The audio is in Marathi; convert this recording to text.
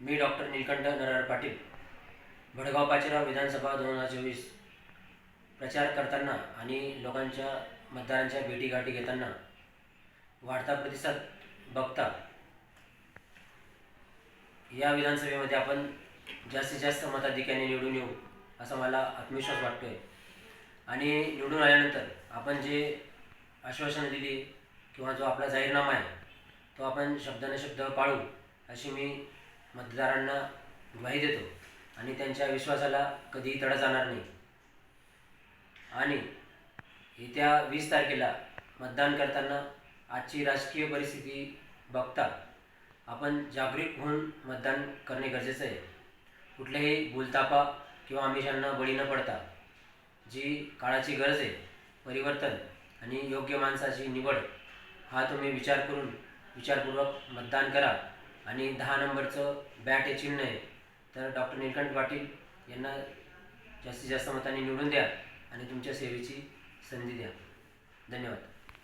मी डॉक्टर निलकंठ नरार पाटील भडगाव पाचेराव विधानसभा दोन हजार चोवीस. प्रचार करताना आणि लोकांच्या मतदारांच्या भेटीगाठी घेताना वाढता प्रतिसाद बघता या विधानसभेमध्ये आपण जास्तीत जास्त मताधिक्याने निवडून येऊ असा मला आत्मविश्वास वाटतो आहे आणि निवडून आल्यानंतर आपण जे आश्वासनं दिली किंवा जो आपला जाहीरनामा आहे तो आपण शब्दाने शब्द पाळू अशी मी मतदारांना ग्वाही देतो आणि त्यांच्या विश्वासाला कधीही तडा जाणार नाही. आणि येत्या वीस तारखेला मतदान करताना आजची राजकीय परिस्थिती बघता आपण जागरूक होऊन मतदान करणे गरजेचं आहे. कुठल्याही भूलतापा किंवा आमिषांना बळी न पडता जी काळाची गरज आहे परिवर्तन आणि योग्य माणसाची निवड हा तुम्ही विचार करून विचारपूर्वक मतदान करा. आणि दहा नंबरचं बॅट हे चिन्ह आहे. तर डॉक्टर निलकंठ पाटील यांना जास्तीत जास्त मतांनी निवडून द्या आणि तुमच्या सेवेची संधी द्या. धन्यवाद.